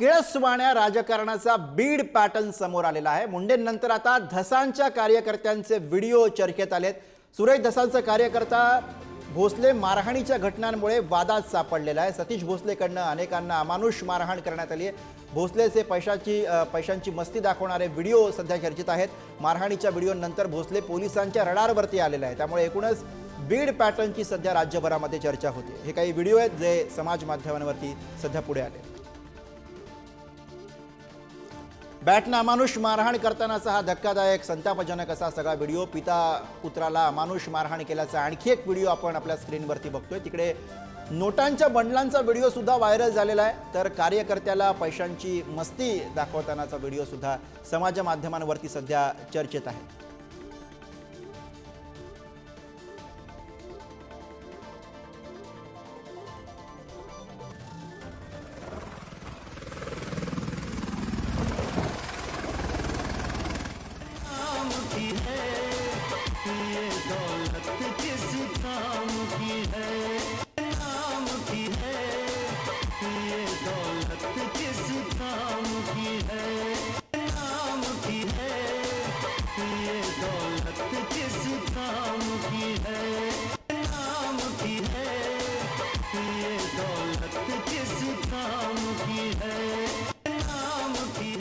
किळसवाण्या राजकारणाचा बीड पॅटर्न समोर आलेला आहे. मुंडेंनंतर आता धसांच्या कार्यकर्त्यांचे व्हिडिओ चर्चेत आलेत. सुरेश धसांचा कार्यकर्ता भोसले मारहाणीच्या घटनांमुळे वादात सापडलेला आहे. सतीश भोसलेकडनं अनेकांना अमानुष मारहाण करण्यात आली आहे. भोसलेचे पैशाची पैशांची मस्ती दाखवणारे व्हिडिओ सध्या चर्चेत आहेत. मारहाणीच्या व्हिडिओनंतर भोसले पोलिसांच्या रडारवरती आलेला आहे. त्यामुळे एकूणच बीड पॅटर्नची सध्या राज्यभरामध्ये चर्चा होते. हे काही व्हिडिओ आहेत जे समाज माध्यमांवरती सध्या पुढे आले. बॅटनं अमानुष मारहाण करतानाचा हा धक्कादायक संतापजनक असा सगळा व्हिडिओ. पिता पुत्राला अमानुष मारहाण केल्याचा आणखी एक व्हिडिओ आपण आपल्या स्क्रीनवरती बघतोय. तिकडे नोटांच्या बंडलांचा व्हिडिओ सुद्धा व्हायरल झालेला आहे. तर कार्यकर्त्याला पैशांची मस्ती दाखवतानाचा व्हिडिओ सुद्धा समाज माध्यमांवरती सध्या चर्चेत आहे. की है ये दौलत किस काम की है?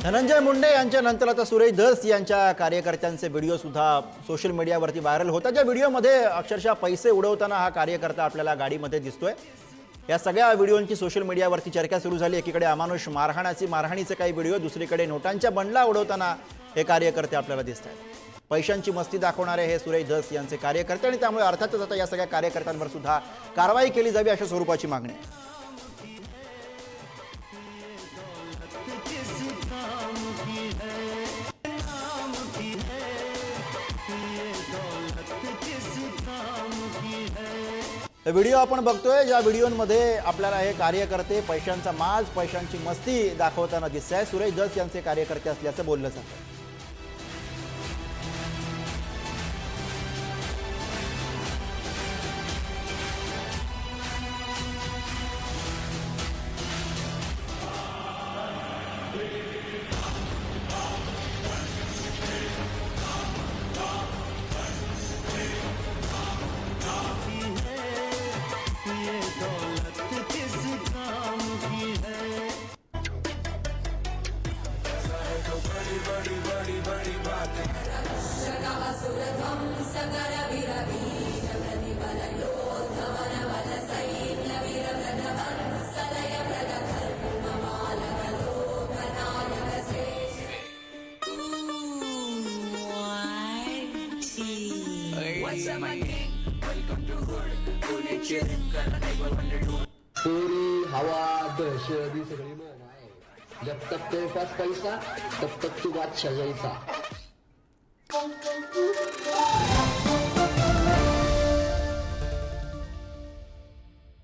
धनंजय मुंडे यांच्या नंतर आता सुरेश धस यांच्या कार्यकर्त्यांचे व्हिडिओ सुद्धा सोशल मीडियावरती व्हायरल होतात. ज्या व्हिडिओमध्ये अक्षरशः पैसे उडवताना हा कार्यकर्ता आपल्याला गाडीमध्ये दिसतोय. या सगळ्या व्हिडिओंची सोशल मीडियावरती चर्चा सुरू झाली. एकीकडे अमानुष मारहाणाची मारहाणीचे काही व्हिडिओ दुसरीकडे नोटांच्या बंडला उडवताना हे कार्यकर्ते आपल्याला दिसत आहेत पैशांची मस्ती दाखवणारे हे सुरेश धस यांचे कार्यकर्ते आणि त्यामुळे अर्थातच आता या सगळ्या कार्यकर्त्यांवर सुद्धा कारवाई केली जावी अशा स्वरूपाची मागणी व्हिडिओ आपण बघतोय ज्या व्हिडिओमध्ये आपल्याला हे कार्यकर्ते पैशांचा माज पैशांची मस्ती दाखवताना दिसत आहे सुरेश दस यांचे कार्यकर्ते असल्याचं बोललं जातं चोरी हवा दहशत ही सगळी मोह जब तक तेरे पास पैसा तब तक तू बादशाह जैसा